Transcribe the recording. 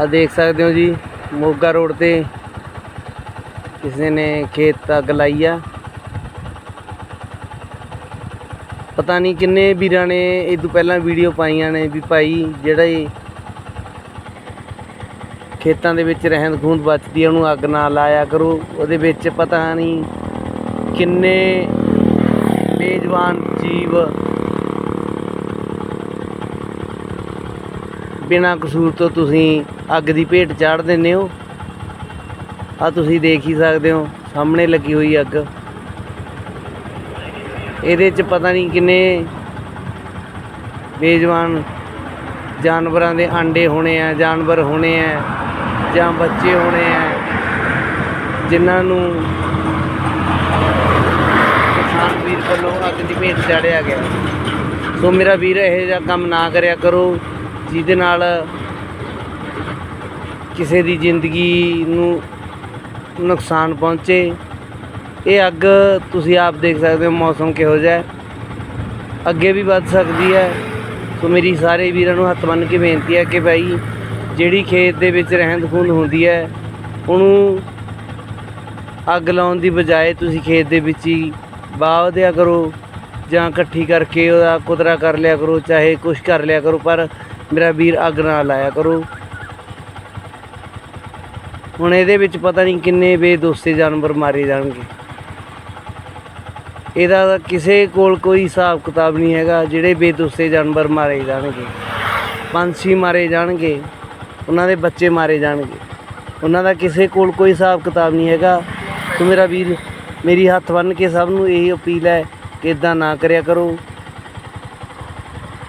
ਆ ਦੇਖ ਸਕਦੇ ਹੋ ਜੀ, ਮੋਗਾ ਰੋਡ ਤੇ ਕਿਸੇ ਨੇ ਖੇਤ ਅੱਗ ਲਾਈ ਆ। ਪਤਾ ਨਹੀਂ ਕਿੰਨੇ ਵੀਰਾਂ ਨੇ ਇਹ ਤੋਂ ਪਹਿਲਾਂ ਵੀਡੀਓ ਪਾਈਆਂ ਨੇ ਵੀ ਭਾਈ ਜਿਹੜਾ ਇਹ ਖੇਤਾਂ ਦੇ ਵਿੱਚ ਰਹਿੰਦ ਖੂੰਦ ਬਚਦੀ ਆ, ਉਹਨੂੰ ਅੱਗ ਨਾ ਲਾਇਆ ਕਰੋ। ਉਹਦੇ ਵਿੱਚ ਪਤਾ ਨਹੀਂ ਕਿੰਨੇ ਬੇਜਵਾਨ ਜੀਵ ਬਿਨਾਂ ਕਸੂਰ ਤੋਂ ਤੁਸੀਂ ਅੱਗ ਦੀ ਭੇਟ ਚਾੜ ਦਿੰਦੇ ਹੋ? ਆ ਤੁਸੀਂ ਦੇਖ ਹੀ ਸਕਦੇ ਹੋ, ਸਾਹਮਣੇ ਲੱਗੀ ਹੋਈ ਅੱਗ। ਇਹਦੇ ਚ ਪਤਾ ਨਹੀਂ ਕਿੰਨੇ ਬੇਜਵਾਨ ਜਾਨਵਰਾਂ ਦੇ ਆਂਡੇ ਹੋਣੇ ਆ, ਜਾਨਵਰ ਹੋਣੇ ਆ, ਜਾਂ ਬੱਚੇ ਹੋਣੇ ਆ, ਜਿਨ੍ਹਾਂ ਨੂੰ ਕਿਸਾਨ ਵੀਰ ਵੱਲੋਂ ਅੱਗ ਦੀ ਭੇਟ ਚਾੜਿਆ ਗਿਆ। ਸੋ ਮੇਰਾ ਵੀਰ ਇਹੋ ਜਿਹਾ ਕੰਮ ਨਾ ਕਰਿਆ ਕਰੋ। ਜਿਹਦੇ ਨਾਲ ਕਿਸੇ ਦੀ ਜ਼ਿੰਦਗੀ ਨੂੰ ਨੁਕਸਾਨ ਪਹੁੰਚੇ। ਇਹ ਅੱਗ ਤੁਸੀਂ ਆਪ ਦੇਖ ਸਕਦੇ ਹੋ, ਮੌਸਮ ਕਿਹੋ ਜਿਹਾ ਹੈ। ਅੱਗੇ ਵੀ ਵੱਧ ਸਕਦੀ ਹੈ। ਸੋ ਮੇਰੀ ਸਾਰੇ ਵੀਰਾਂ ਨੂੰ ਹੱਥ ਬੰਨ੍ਹ ਕੇ ਬੇਨਤੀ ਹੈ ਕਿ ਭਾਈ, ਜਿਹੜੀ ਖੇਤ ਦੇ ਵਿੱਚ ਰਹਿੰਦ ਖੂੰਦ ਹੁੰਦੀ ਹੈ, ਉਹਨੂੰ ਅੱਗ ਲਾਉਣ ਦੀ ਬਜਾਏ ਤੁਸੀਂ ਖੇਤ ਦੇ ਵਿੱਚ ਹੀ ਬਾਹ ਦਿਆ ਕਰੋ ਜਾਂ ਇਕੱਠੀ ਕਰਕੇ ਉਹਦਾ ਕੁਤਰਾ ਕਰ ਲਿਆ ਕਰੋ, ਚਾਹੇ ਕੁਛ ਕਰ ਲਿਆ ਕਰੋ, ਪਰ ਮੇਰਾ ਵੀਰ ਅੱਗ ਨਾ ਲਾਇਆ ਕਰੋ। ਹੁਣ ਇਹਦੇ ਵਿੱਚ ਪਤਾ ਨਹੀਂ ਕਿੰਨੇ ਬੇਦੋਸਤੇ ਜਾਨਵਰ ਮਾਰੇ ਜਾਣਗੇ। ਇਹਦਾ ਕਿਸੇ ਕੋਲ ਕੋਈ ਹਿਸਾਬ ਕਿਤਾਬ ਨਹੀਂ ਹੈਗਾ, ਜਿਹੜੇ ਬੇਦੋਸਤੇ ਜਾਨਵਰ ਮਾਰੇ ਜਾਣਗੇ। ਪੰਛੀ ਮਾਰੇ ਜਾਣਗੇ, ਉਹਨਾਂ ਦੇ ਬੱਚੇ ਮਾਰੇ ਜਾਣਗੇ। ਉਹਨਾਂ ਦਾ ਕਿਸੇ ਕੋਲ ਕੋਈ ਹਿਸਾਬ ਕਿਤਾਬ ਨਹੀਂ ਹੈਗਾ। ਤੂੰ ਮੇਰਾ ਵੀਰ, ਮੇਰੀ ਹੱਥ ਬੰਨ੍ਹ ਕੇ ਸਭ ਨੂੰ ਇਹ ਅਪੀਲ ਹੈ ਕਿ ਇਦਾਂ ਨਾ ਕਰਿਆ ਕਰੋ।